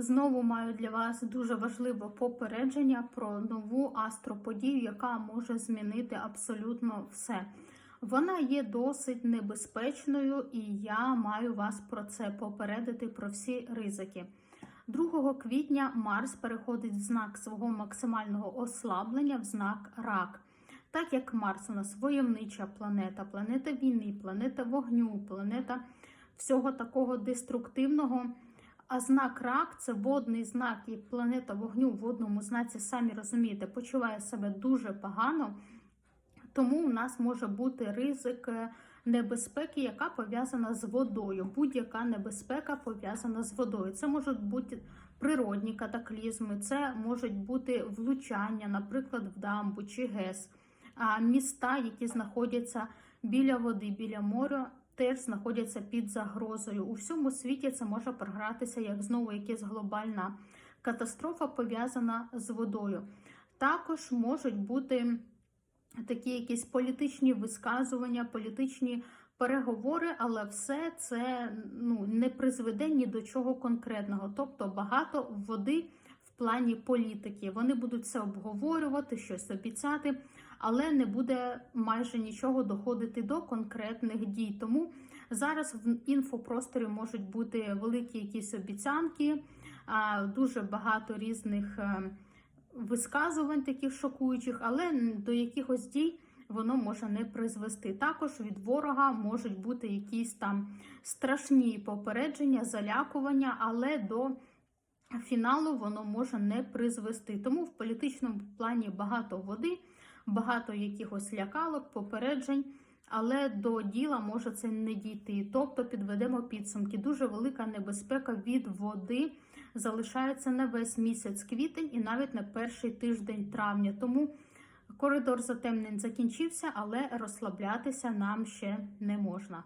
Знову маю для вас дуже важливе попередження про нову астроподію, яка може змінити абсолютно все. Вона є досить небезпечною, і я маю вас про це попередити про всі ризики. 2 квітня Марс переходить в знак свого максимального ослаблення в знак Рак. Так як Марс у нас войовнича планета, планета війни, планета вогню, планета всього такого деструктивного. А знак рак це водний знак, і планета вогню в водному знаці, самі розумієте, почуває себе дуже погано. Тому у нас може бути ризик е, небезпеки, яка пов'язана з водою. Будь-яка небезпека пов'язана з водою. Це можуть бути природні катаклізми, це можуть бути влучання, наприклад, в дамбу чи ГЕС. Міста, які знаходяться біля води, біля моря, теж знаходяться під загрозою. У всьому світі це може програтися як знову якась глобальна катастрофа пов'язана з водою. Також можуть бути такі якісь політичні висказування, політичні переговори, але все це ну, не призведе ні до чого конкретного. Тобто багато води плані політики. Вони будуть це обговорювати, щось обіцяти, але не буде майже нічого доходити до конкретних дій. Тому зараз в інфопросторі можуть бути великі якісь обіцянки, дуже багато різних. е, висказувань таких шокуючих, але до якихось дій воно може не призвести. Також від ворога можуть бути якісь там страшні попередження, залякування, але до фіналу воно може не призвести. Тому в політичному плані багато води, багато якихось лякалок, попереджень. Але до діла може це не дійти. Тобто підведемо підсумки. Дуже велика небезпека від води залишається на весь місяць квітень і навіть на перший тиждень травня. Тому коридор затемнень закінчився, але розслаблятися нам ще не можна.